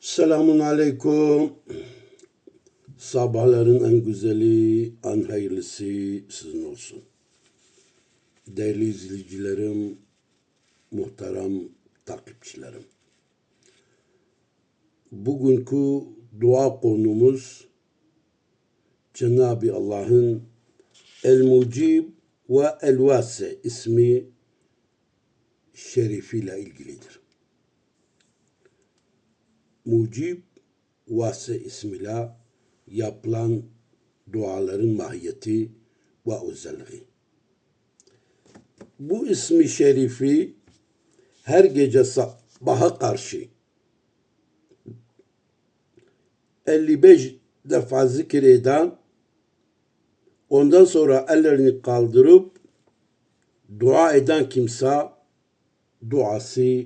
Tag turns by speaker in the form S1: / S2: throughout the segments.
S1: Selamun Aleyküm. Sabahların en güzeli, en hayırlısı sizin olsun. Değerli izleyicilerim, muhterem takipçilerim. Bugünkü dua konumuz Cenab-ı Allah'ın El-Mucib ve El-Vasi ismi şerifiyle ilgilidir. Mucib Vasi ismiyle yapılan duaların mahiyeti ve özelliği. Bu ismi şerifi her gece sabaha karşı 55 defa zikreden ondan sonra ellerini kaldırıp dua eden kimse duası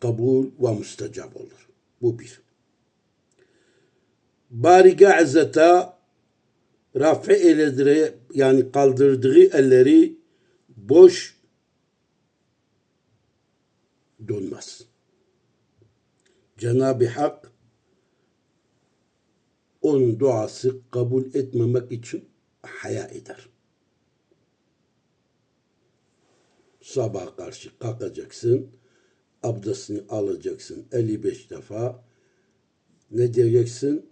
S1: kabul ve müstecab olur. Bu bir. Bariga izzete rafi eyledir yani kaldırdığı elleri boş dönmez. Cenab-ı Hak onun duası kabul etmemek için haya eder. Sabah karşı kalkacaksın, abdestini alacaksın 55 defa. Ne diyeceksin?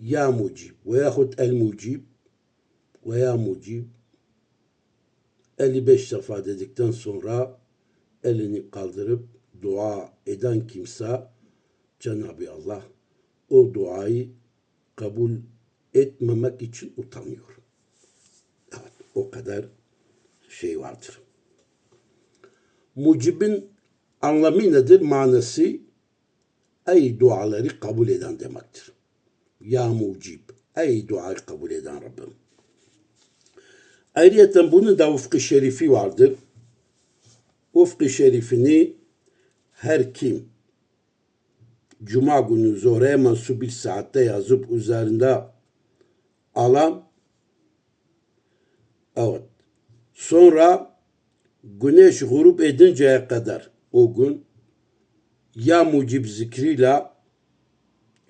S1: Ya mucib veyahut el mucib veya mucib 55 defa dedikten sonra elini kaldırıp dua eden kimse Cenab-ı Allah o duayı kabul etmemek için utanıyor. Evet, o kadar şey vardır. Mucibin anlamı nedir? Manası ey duaları kabul eden demektir. Ya mucib, ey duayı kabul eden Rabbim. Ayrıca bunun da ufku şerifi vardır. Ufku şerifini her kim Cuma günü zoraya mensup bir saatte yazıp üzerinde alan evet sonra güneş grup edinceye kadar o gün ya mucib zikriyle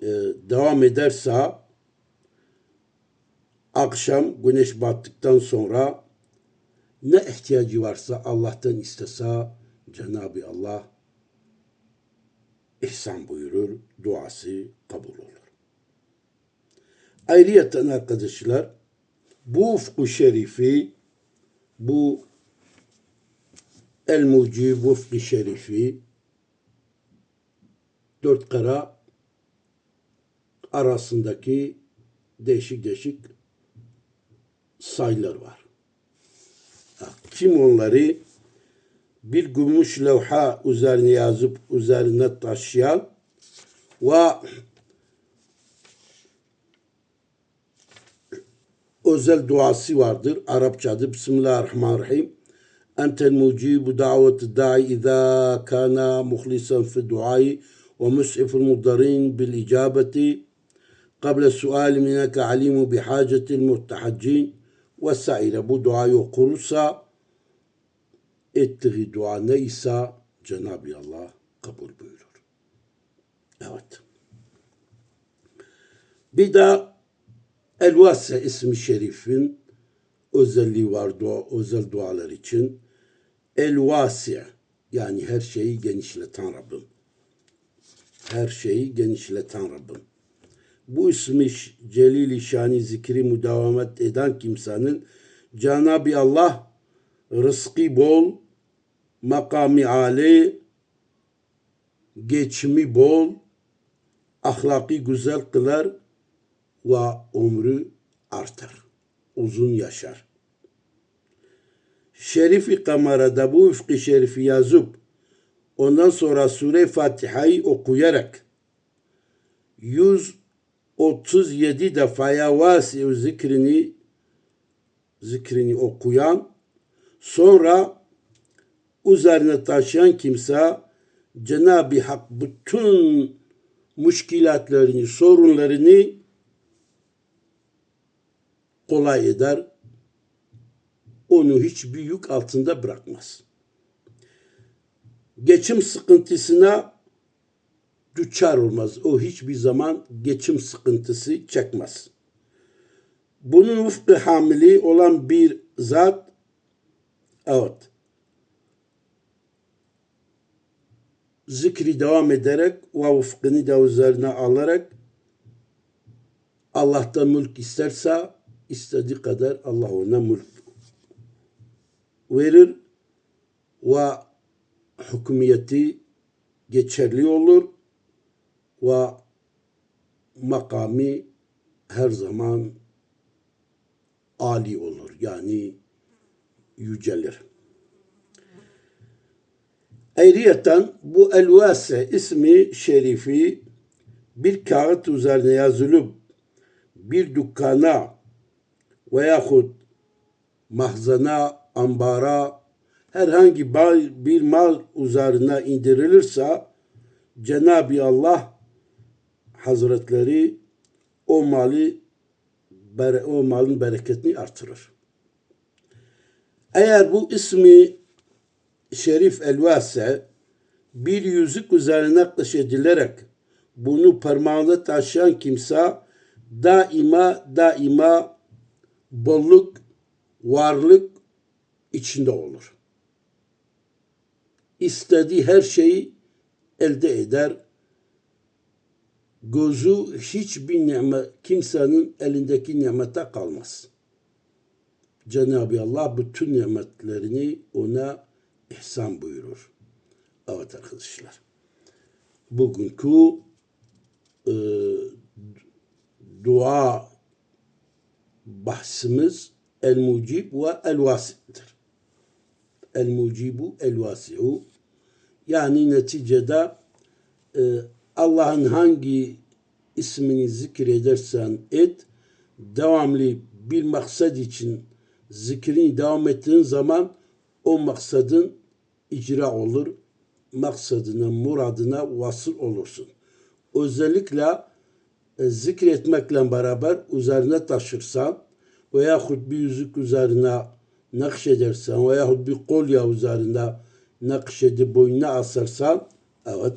S1: e, devam ederse akşam güneş battıktan sonra ne ihtiyacı varsa Allah'tan istese Cenab-ı Allah ihsan buyurur, duası kabul olur. Ayrıyeten arkadaşlar bu ufku şerifi bu el mucib ufku şerifi dört kara arasındaki değişik değişik sayılar var. Kim onları bir gümüş levha üzerine yazıp üzerine taşıyan ve özel duası vardır. Arapçada Bismillahirrahmanirrahim. أنت المجيب دعوة الداعي إذا كان مخلصا في الدعاء ومسعف المضطرين بالإجابة. قبل السؤال منك عليم بحاجة المتحجين والسائل بدعاء وقرصة اتغي دعاء neyse Cenab-ı الله قبول buyurur. أوت بدا الواسع اسم Vassa ismi لي özelliği var دعاء özel dualar için. El-Vasi yani her şeyi genişleten Rabbim. Her şeyi genişleten Rabbim. Bu ismi celil şani zikri müdevamet eden kimsenin Cenab-ı Allah rızkı bol, makami âli, geçimi bol, ahlaki güzel kılar ve ömrü artar. Uzun yaşar. Şerifi kamerada bu üfkü şerifi yazıp ondan sonra Sure Fatiha'yı okuyarak 137 defaya vasi zikrini zikrini okuyan sonra üzerine taşıyan kimse Cenab-ı Hak bütün müşkilatlarını, sorunlarını kolay eder. Onu hiçbir yük altında bırakmaz. Geçim sıkıntısına düçar olmaz. O hiçbir zaman geçim sıkıntısı çekmez. Bunun vıfkı hamili olan bir zat evet zikri devam ederek ve vıfkını da üzerine alarak Allah'tan mülk isterse istediği kadar Allah ona mülk verir ve hükümiyeti geçerli olur ve makamı her zaman ali olur. Yani yücelir. Ayrıyeten bu elvase ismi şerifi bir kağıt üzerine yazılıp bir dükkana veyahut mahzana, ambara herhangi bir mal üzerine indirilirse Cenab-ı Allah Hazretleri o mali o malın bereketini artırır. Eğer bu ismi şerif elvase bir yüzük üzerine nakış edilerek bunu parmağında taşıyan kimse daima daima bolluk, varlık içinde olur. İstediği her şeyi elde eder. Gözü hiçbir nimet, kimsenin elindeki nimete kalmaz. Cenab-ı Allah bütün nimetlerini ona ihsan buyurur. Evet arkadaşlar. Bugünkü e, dua bahsimiz el mucib ve el vasittir. El mucibu el vasi'u yani neticede e, Allah'ın hangi ismini zikredersen et, devamlı bir maksat için zikrini devam ettiğin zaman o maksadın icra olur. Maksadına, muradına vasıl olursun. Özellikle e, zikretmekle beraber üzerine taşırsan veyahut bir yüzük üzerine nakşedersen veyahut bir kolya üzerinde nakşedi boynuna asarsan evet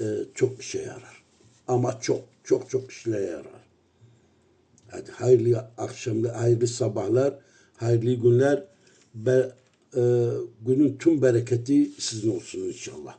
S1: e, çok işe yarar. Ama çok çok çok işe yarar. Hadi hayırlı akşamlar, hayırlı sabahlar, hayırlı günler. Be, e, günün tüm bereketi sizin olsun inşallah.